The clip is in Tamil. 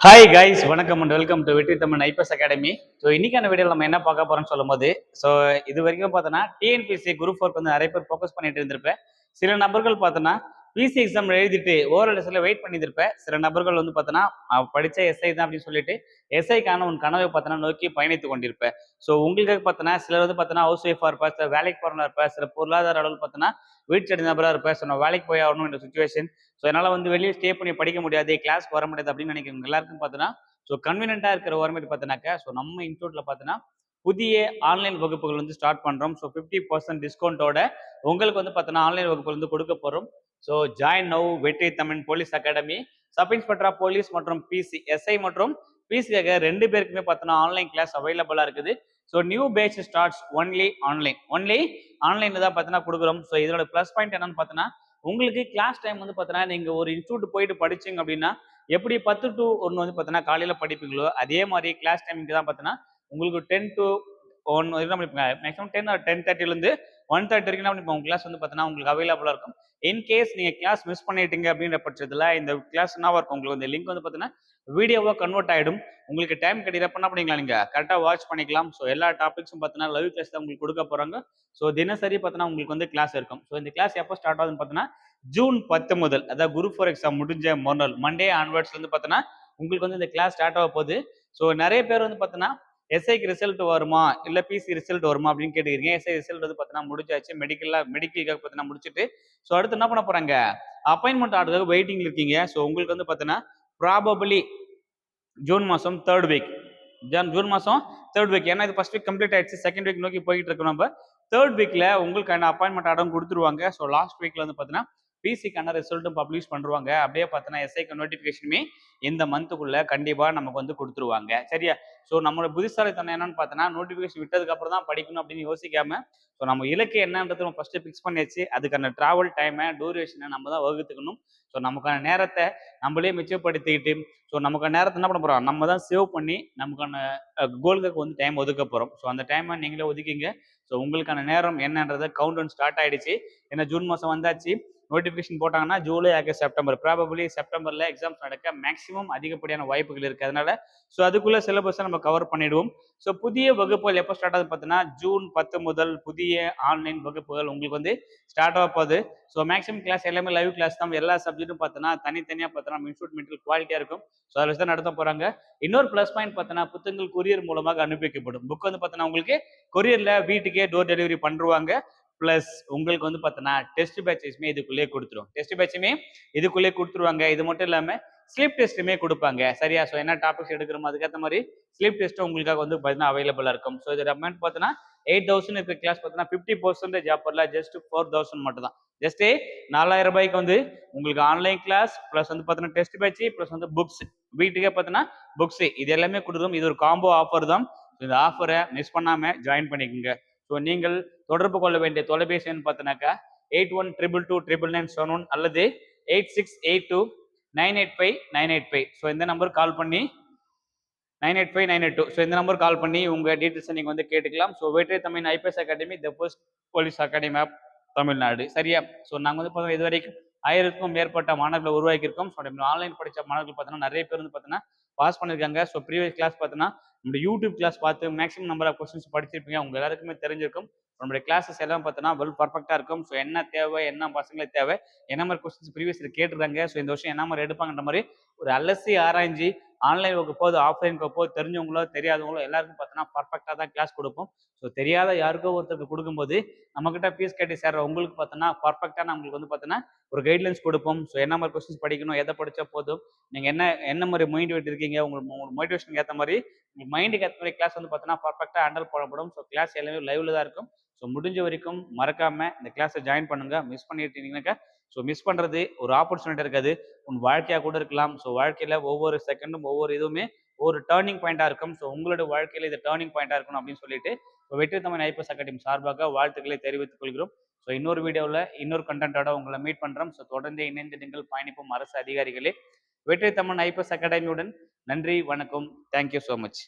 ஹாய் கைஸ் வணக்கம் and welcome to Vetri Tamil IPS academy so இன்னைக்கான வீடியோவில் நம்ம என்ன பார்க்க போறோம்னு சொல்லும்போது ஸோ இது வரைக்கும் பார்த்தோன்னா டிஎன்பிசி குரூப் ஒர்க் வந்து நிறைய பேர் ஃபோக்கஸ் பண்ணிட்டு இருந்திருப்பேன். சில நபர்கள் பார்த்தோன்னா பிசி எக்ஸாம் எழுதிட்டு ஓரல் டெஸ்ட்ல வெயிட் பண்ணியிருப்ப சில நபர்கள் வந்து பார்த்தோன்னா படித்த எஸ்ஐ தான் அப்படின்னு சொல்லிட்டு எஸ்ஐக்கான உன் கனவை பார்த்தோன்னா நோக்கி பயணித்து கொண்டிருப்பேன் ஸோ உங்களுக்கு பார்த்தோன்னா சிலர் வந்து பார்த்தோன்னா ஹவுஸ் ஒய்ஃபாக இருப்பா சில வேலைக்கு போகிறதா இருப்பா சில பொருளாதார அளவில் பார்த்தோன்னா வீட்டு நபராக இருப்பேன் ஸோ நான் வேலைக்கு போய் ஆகணும் இந்த சுச்சுவேஷன் ஸோ என்னால் வந்து வெளியே ஸ்டே பண்ணி படிக்க முடியாது கிளாஸ் வர முடியாது அப்படின்னு நினைக்கிறவங்க எல்லாருக்கும் பார்த்தோன்னா ஸோ கன்வீனியண்ட்டாக இருக்கிற ஓரமேட்டு பார்த்தோன்னாக்கா ஸோ நம்ம இன்ஸ்டியூட்டில் பார்த்தோன்னா புதிய ஆன்லைன் வகுப்புகள் வந்து ஸ்டார்ட் பண்ணுறோம் ஸோ ஃபிஃப்டி பர்சன்ட் டிஸ்கவுண்ட்டோட உங்களுக்கு வந்து பார்த்தோன்னா ஆன்லைன் வகுப்புகள் வந்து கொடுக்க போகிறோம் so join now Vetri Tamil police academy sub இன்ஸ்பெக்டரா police மற்றும் பிசி எஸ்ஐ மற்றும் பிசியாக ரெண்டு பேருக்குமே பார்த்தோன்னா ஆன்லைன் கிளாஸ் அவைலபிளாக இருக்குது. So new batch starts only online only ஆன்லைனில் தான் பார்த்தோன்னா கொடுக்குறோம். ஸோ இதோட ப்ளஸ் பாயிண்ட் என்னன்னு பார்த்தோன்னா உங்களுக்கு கிளாஸ் டைம் வந்து பார்த்தோன்னா நீங்கள் ஒரு இன்ஸ்டியூட் போயிட்டு படிச்சிங்க அப்படின்னா எப்படி பத்து டு ஒன்று வந்து பார்த்தோன்னா காலையில் படிப்பீங்களோ அதே மாதிரி கிளாஸ் டைமிங் தான் பார்த்தோன்னா உங்களுக்கு டென் டு ஒன் வரைக்கும் மேக்ஸிமம் டென் டென் தேர்ட்டிலேருந்து ஒன் தேர்ட்டி வரைக்கும் நம்ம உங்கள் கிளாஸ் வந்து பார்த்தீங்கன்னா உங்களுக்கு அவைலபிளாக இருக்கும். இன்கேஸ் நீங்கள் கிளாஸ் மிஸ் பண்ணிட்டீங்க அப்படின்ற பட்சத்தில் இந்த கிளாஸ் என்னவாக இருக்கும்? உங்களுக்கு இந்த லிங்க் வந்து பார்த்தீங்கன்னா வீடியோவாக கன்வெர்ட் ஆகிடும் உங்களுக்கு டைம் கிடைக்கிறப்ப என்ன பண்ணிக்கலாம் நீங்கள் கரெக்டாக வாட்ச் பண்ணிக்கலாம். ஸோ எல்லா டாபிக்ஸும் பார்த்தீங்கன்னா லைவ் கிளாஸ் தான் உங்களுக்கு கொடுக்க போகிறாங்க ஸோ தினசரி பார்த்தீங்கன்னா உங்களுக்கு வந்து கிளாஸ் இருக்கும். ஸோ இந்த கிளாஸ் எப்போ ஸ்டார்ட் ஆகுதுன்னு பார்த்தீங்கன்னா ஜூன் பத்து முதல். அதாவது குரூப் ஃபோர் எக்ஸாம் முடிஞ்ச மறுநாள். மண்டே ஆன்வர்ட்ஸ்லேருந்து பார்த்தீங்கன்னா உங்களுக்கு வந்து இந்த கிளாஸ் ஸ்டார்ட் ஆக போகுது. ஸோ நிறைய பேர் வந்து பார்த்தீங்கன்னா எஸ்ஐக்கு ரிசல்ட் வருமா? இல்லை பிசி ரிசல்ட் வருமா? அப்படின்னு கேட்டுக்கிறீங்க. எஸ்ஐ ரிசல்ட் வந்து பார்த்தீங்கன்னா முடிச்சாச்சு மெடிக்கலில் மெடிக்கலுக்காக பார்த்தீங்கன்னா முடிச்சுட்டு ஸோ அடுத்து என்ன பண்ண போகிறாங்க அப்பாயின்மெண்ட் ஆர்டருக்கு வெயிட்டிங் இருக்கீங்க. ஸோ உங்களுக்கு வந்து பார்த்தீங்கன்னா ப்ராபபிளி ஜூன் மாதம் தேர்ட் வீக் ஜன் ஜூன் மாதம் தேர்ட் வீக் ஏன்னா இது ஃபஸ்ட் வீக் கம்ப்ளீட் ஆயிடுச்சு. செகண்ட் வீக் நோக்கி போயிட்டு இருக்கோம் நம்ம. தேர்ட் வீக்கில் உங்களுக்கான அப்பாயின்மெண்ட் ஆர்டரும் கொடுத்துருவாங்க. ஸோ லாஸ்ட் வீக்கில் வந்து பார்த்தீங்கன்னா பிசிக்கான ரிசல்ட்டும் பப்ளிஷ் பண்ணுவாங்க அப்படியே பார்த்தோன்னா எஸ்ஐக்கு நோட்டிஃபிகேஷனுமே இந்த மந்த்துக்குள்ள கண்டிப்பாக நமக்கு வந்து கொடுத்துருவாங்க. சரியா? ஸோ நம்மளோட புத்திசாலித்தனம் என்னன்னு பார்த்தோன்னா நோட்டிஃபிகேஷன் விட்டதுக்கு அப்புறம் தான் படிக்கணும் அப்படின்னு யோசிக்காம ஸோ நம்ம இலக்கு என்னன்றது நம்ம ஃபர்ஸ்ட் ஃபிக்ஸ் பண்ணியாச்சு. அதுக்கான ட்ராவல் டைமை டூரேஷனை நம்ம தான் வகுத்துக்கணும். ஸோ நமக்கான நேரத்தை நம்மளே மிச்சப்படுத்திக்கிட்டு ஸோ நமக்கான நேரத்தை என்ன பண்ண போகிறோம் நம்ம தான் சேவ் பண்ணி நமக்கான கோல்களுக்கு வந்து டைம் ஒதுக்க போகிறோம் ஸோ அந்த டைமை நீங்களே ஒதுக்கிங்க. ஸோ உங்களுக்கான நேரம் என்னன்றதை கவுண்ட் டவுன் ஸ்டார்ட் ஆயிடுச்சு. ஏன்னா ஜூன் மாதம் வந்தாச்சு. நோட்டிஃபிகேஷன் போட்டாங்கன்னா ஜூலை ஆகஸ்ட் செப்டம்பர். ப்ராபபிளி செப்டம்பரில் எக்ஸாம்ஸ் நடக்க மேக்ஸிமம் அதிகப்படியான வாய்ப்புகள் இருக்குது அதனால ஸோ அதுக்குள்ள சிலபஸை நம்ம கவர் பண்ணிடுவோம். ஸோ புதிய வகுப்புகள் எப்போ ஸ்டார்ட் ஆகுது பார்த்தீங்கன்னா ஜூன் பத்து முதல் புதிய ஆன்லைன் வகுப்புகள் உங்களுக்கு வந்து ஸ்டார்ட் ஆக போகுது. ஸோ மேக்ஸிமம் கிளாஸ் எல்லாமே லைவ் கிளாஸ் தான். எல்லா சப்ஜெக்ட்டும் பார்த்தோன்னா தனித்தனியாக பார்த்தோன்னா இன்ஸ்டியூட் மெட்டீரியல் குவாலிட்டியாக இருக்கும். ஸோ அதில் தான் நடத்த போகிறாங்க இன்னொரு ப்ளஸ் பாயிண்ட் பார்த்தோன்னா புத்தகங்கள் கொரியர் மூலமாக அனுப்பி வைக்கப்படும். புக் வந்து பார்த்தோன்னா உங்களுக்கு கொரியரில் வீட்டுக்கே டோர் டெலிவரி பண்ணுவாங்க ப்ளஸ் உங்களுக்கு வந்து பார்த்தோன்னா டெஸ்ட் பேட்சஸ்மே இதுக்குள்ளேயே கொடுத்துரும். டெஸ்ட் பேட்சுமே இதுக்குள்ளேயே கொடுத்துருவாங்க. இது மட்டும் இல்லாமல் ஸ்லீப் டெஸ்ட்டுமே கொடுப்பாங்க. சரியா? ஸோ என்ன டாபிக்ஸ் எடுக்கிறோமோ அதுக்கேற்ற மாதிரி ஸ்லீப் டெஸ்ட்டும் உங்களுக்காக வந்து பார்த்தீங்கன்னா அவைலபிளாக இருக்கும். ஸோ இது அமௌண்ட் பார்த்தோன்னா எயிட் தௌசண்ட் இருக்க கிளாஸ் பார்த்தீங்கன்னா ஃபிஃப்டி பர்சன்டேஜ் ஆஃபரில் ஜஸ்ட் ஃபோர் தௌசண்ட் மட்டும் தான் ஜஸ்ட்டு நாலாயிரம் ரூபாய்க்கு வந்து உங்களுக்கு ஆன்லைன் கிளாஸ் ப்ளஸ் வந்து பார்த்தீங்கன்னா டெஸ்ட் பேட்ச் ப்ளஸ் வந்து புக்ஸ் வீட்டுக்கே பார்த்தீங்கன்னா புக்ஸ் இது எல்லாமே கொடுத்துரும். இது ஒரு காம்போ ஆஃபர் தான். இந்த ஆஃபரை மிஸ் பண்ணாமல் ஜாயின் பண்ணிக்கோங்க. ஸோ நீங்கள் தொடர்பு கொள்ள வேண்டிய தொலைபேசி எண் பார்த்தீங்கன்னாக்கா eight one triple two triple nine seven one அல்லது eight six eight two nine eight five nine eight five so இந்த நம்பர் கால் பண்ணி nine eight five nine eight two so இந்த நம்பர் கால் பண்ணி உங்கள் டீட்டெயில்ஸை நீங்கள் வந்து கேட்டுக்கலாம். So Vetri Tamil IPS academy the first police academy of Tamil Nadu. சரியா? ஸோ நாங்கள் வந்து பார்த்தோம் இது வரைக்கும் ஆயிரத்துக்கும் மேற்பட்ட மாணவர்களை உருவாக்கியிருக்கோம். ஸோ ஆன்லைன் படித்த மாணவர்கள் பார்த்தோன்னா நிறைய பேர் வந்து பார்த்தோன்னா பாஸ் பண்ணியிருக்காங்க. ஸோ ப்ரீவியஸ் கிளாஸ் பார்த்தோன்னா நம்ம யூடியூப் கிளாஸ் பார்த்து மேக்ஸிமம் நம்பர் ஆஃப் கொஸ்டின்ஸ் படிச்சிருப்பீங்க. உங்க எல்லாருக்குமே தெரிஞ்சிருக்கும். நம்மளுடைய கிளாஸஸ் எல்லாம் பார்த்தோன்னா வெல் பர்ஃபெக்டாக இருக்கும். ஸோ என்ன தேவை என்ன பசங்களுக்கு தேவை என்ன மாதிரி கொஸ்டின்ஸ் ப்ரீவியஸ் கேட்டுருக்காங்க ஸோ இந்த வருஷம் என்ன மாதிரி எடுப்பாங்கன்ற மாதிரி ஒரு அலசி ஆராய்ஞ்சி ஆன்லைன் வகுப்போது ஆஃப்லைன் வகுப்போ தெரிஞ்சவங்களோ தெரியாதவங்களோ எல்லாருக்கும் பார்த்தோன்னா பர்ஃபெக்டாக தான் கிளாஸ் கொடுப்போம். ஸோ தெரியாத யாருக்கோ ஒருத்தருக்கு கொடுக்கும்போது நம்மக்கிட்ட ஃபீஸ் கட்டி சேர்ற உங்களுக்கு பார்த்தோன்னா பர்ஃபெக்டாக நம்மளுக்கு வந்து பார்த்தோன்னா ஒரு கைட்லைன்ஸ் கொடுப்போம். ஸோ என்ன மாதிரி கொஸ்டின்ஸ் படிக்கணும் எதை படித்தா போதும் நீங்கள் என்ன என்ன மாதிரி மோட்டிவேட் இருக்கீங்க உங்களுக்கு உங்களுக்கு மோட்டிவேஷனுக்கு ஏற்ற மாதிரி உங்கள் மைண்டுக்கு ஏற்ற மாதிரி கிளாஸ் வந்து பார்த்தோன்னா பர்ஃபெக்டாக ஹேண்டில் பண்ணப்படும். ஸோ கிளாஸ் எல்லாமே லைவில் தான் இருக்கும். ஸோ முடிஞ்ச வரைக்கும் மறக்காமல் இந்த கிளாஸை ஜாயின் பண்ணுங்க. மிஸ் பண்ணிட்டீங்கன்னாக்கா ஸோ மிஸ் பண்ணுறது ஒரு ஆப்பர்ச்சுனிட்டி இருக்காது. உன் வாழ்க்கையாக கூட இருக்கலாம். ஸோ வாழ்க்கையில் ஒவ்வொரு செகண்டும் ஒவ்வொரு இதுவுமே ஒரு டேர்னிங் பாயிண்டாக இருக்கும். ஸோ உங்களோட வாழ்க்கையில் இது டேர்னிங் பாயிண்டாக இருக்கணும் அப்படின்னு சொல்லிட்டு இப்போ வெற்றி தமிழ் ஐபிஎஸ் அகாடமி சார்பாக வாழ்த்துக்களை தெரிவித்துக் கொள்கிறோம். ஸோ இன்னொரு வீடியோவில் இன்னொரு கண்டென்ட்டோட உங்களை மீட் பண்ணுறோம் ஸோ தொடர்ந்து இணைந்து நீங்கள் பயணிப்போம் அரசு அதிகாரிகளே. வெற்றி தமிழ் ஐபிஎஸ் அகாடமியுடன் நன்றி வணக்கம். Thank you so much